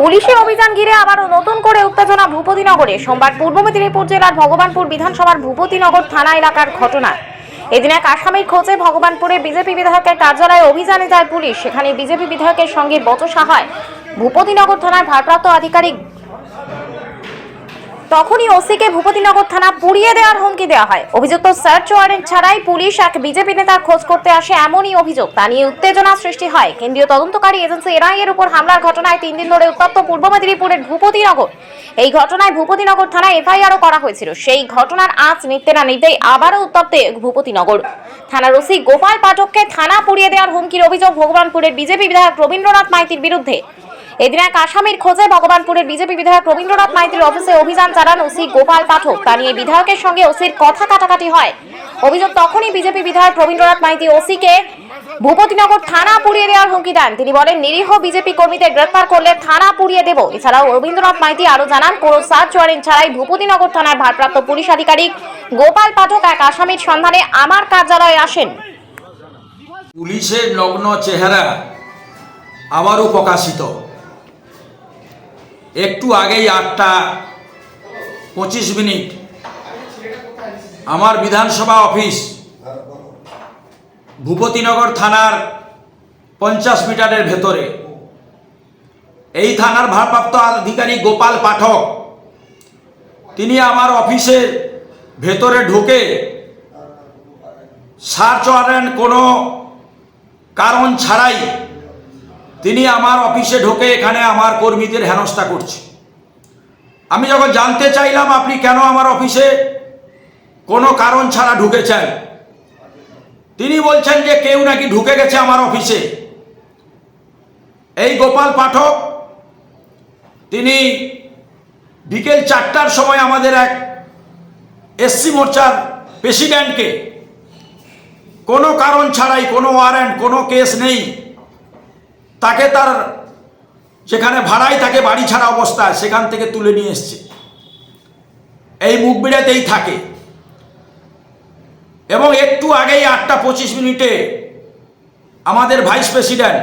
পুলিশের অভিযান ঘিরে আবারও নতুন করে উত্তেজনা ভূপতিনগরে। সোমবার পূর্ব মেদিনীপুর জেলার ভগবানপুর বিধানসভার ভূপতিনগর থানা এলাকার ঘটনা। এদিন এক আসামির খোঁজে ভগবানপুরে বিজেপি বিধায়কের কার্যালয়ে অভিযানে যায় পুলিশ। সেখানে বিজেপি বিধায়কের সঙ্গে বচসা হয়। ভূপতিনগর থানার ভারপ্রাপ্ত আধিকারিক তখনই ওসিকে ভূপতিনগর থানা পুড়িয়ে দেওয়ার হুমকি দেওয়া হয়। অভিযুক্ত সার্চ ওয়ারেন্ট ছাড়াই পুলিশ এক বিজেপি নেতার খোঁজ করতে আসে এমনই অভিযোগ। তা নিয়ে উত্তেজনা সৃষ্টি হয়। কেন্দ্রীয় তদন্তকারী এজেন্সি এনআই এর উপর হামলার ঘটনায় তিন দিন ধরে উত্তপ্ত পূর্ব মেদিনীপুরের ভূপতিনগর। এই ঘটনায় ভূপতিনগর থানায় এফআইআরও করা হয়েছিল। সেই ঘটনার আঁচ নিতে না নিতেই আবারও উত্তপ্ত ভূপতিনগর। থানার ওসি গোপাল পাঠককে থানা পুড়িয়ে দেওয়ার হুমকির অভিযোগ ভগবানপুরের বিজেপি বিধায়ক রবীন্দ্রনাথ মাইতির বিরুদ্ধে। এদিন এক আসামির খোঁজে ভগবানপুরের বিজেপি বিধায়ক রবীন্দ্রনাথ মাইতির অফিসে অভিযান চালান ওসি গোপাল পাঠক। তা নিয়ে বিধায়কের সঙ্গে ওসির কথা কাটাকাটি হয়। অভিযোগ তখনই বিজেপি বিধায়ক রবীন্দ্রনাথ মাইতি ওসিকে ভূপতিনগর থানা পুড়িয়ে দেওয়ার হুমকি দেন। তিনি বলেন, নিরীহ বিজেপি কর্মীদের গ্রেফতার করলে থানা পুড়িয়ে দেব। এছাড়াও রবীন্দ্রনাথ মাইতি আরও জানান, কোনো সার্চ ওয়ারেন্ট ছাড়াই ভূপতিনগর থানার ভারপ্রাপ্ত পুলিশ আধিকারিক গোপাল পাঠক এক আসামির সন্ধানে আমার কার্যালয়ে আসেন। পুলিশের নগ্ন চেহারা আবারও প্রকাশিত। একটু আগেই আটটা পঁচিশ মিনিট। আমার বিধানসভা অফিস ভূপতিনগর থানার পঞ্চাশ মিটারের ভেতরে। এই থানার ভারপ্রাপ্ত আধিকারিক গোপাল পাঠক, তিনি আমার অফিসের ভেতরে ঢুকে সার্চ ওয়ারেন্ট কোনো কারণ ছাড়াই তিনি আমার অফিসে ঢোকে এখানে আমার কর্মীদের হেনস্থা করছে। আমি যখন জানতে চাইলাম আপনি কেন আমার অফিসে কোনো কারণ ছাড়া ঢুকেছেন, তিনি বলছেন যে কেউ নাকি ঢুকে গেছে আমার অফিসে। এই গোপাল পাঠক, তিনি বিকেল চারটার সময় আমাদের এক এসসি মোর্চার প্রেসিডেন্টকে কোনো কারণ ছাড়াই, কোনো ওয়ারেন্ট, কোনো কেস নেই তাকে তার যেখানে ভাড়াই তাকে বাড়ি ছাড়া অবস্থায় সেখান থেকে তুলে নিয়ে এসছে। এই মুখবিড়াতেই থাকে। এবং একটু আগেই আটটা পঁচিশ মিনিটে আমাদের ভাইস প্রেসিডেন্ট,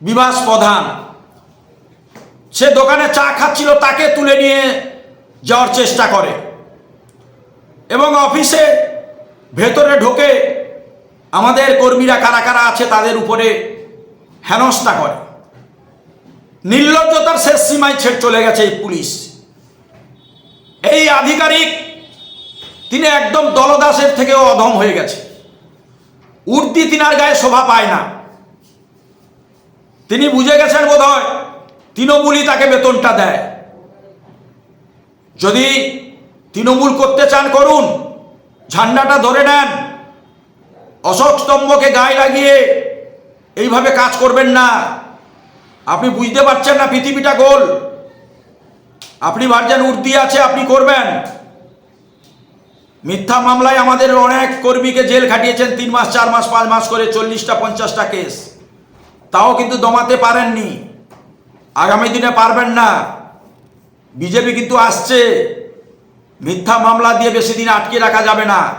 বিভাস প্রধান, সে দোকানে চা খাচ্ছিল, তাকে তুলে নিয়ে যাওয়ার চেষ্টা করে। এবং অফিসে ভেতরে ঢোকে আমাদের কর্মীরা কারা কারা আছে তাদের উপরে হেনস্থা করে। নির্লজ্জতার শেষ সীমায় ছেড়ে চলে গেছে এই পুলিশ। এই আধিকারিক, তিনি একদম দলদাসের থেকেও অধম হয়ে গেছে। উর্দি তিনার গায়ে শোভা পায় না। তিনি বুঝে গেছেন বোধ হয় তৃণমূলই তাকে বেতনটা দেয়। যদি তৃণমূল করতে চান, করুন। ঝান্ডাটা ধরে নেন। অশোক স্তম্ভকে গায়ে লাগিয়ে এইভাবে কাজ করবেন না। আপনি বুঝতে পারছেন না পৃথিবীটা গোল। আপনি ভাবছেন উর্দি আছে, আপনি করবেন। মিথ্যা মামলায় আমাদের অনেক কর্মীকে জেল খাটিয়েছেন, তিন মাস, চার মাস, পাঁচ মাস করে চল্লিশটা, পঞ্চাশটা কেস। তাও কিন্তু দমাতে পারেননি। আগামী দিনে পারবেন না। বিজেপি কিন্তু আসছে। মিথ্যা মামলা দিয়ে বেশি দিন আটকে রাখা যাবে না।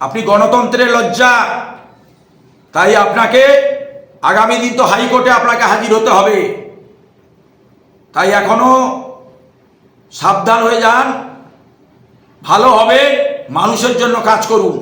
আপনি গণতন্ত্রের লজ্জা। তাই আপনাকে আগামী দিন তো হাইকোর্টে আপনাকে হাজির হতে হবে। তাই এখনও সাবধান হয়ে যান, ভালো হবে, মানুষের জন্য কাজ করুন।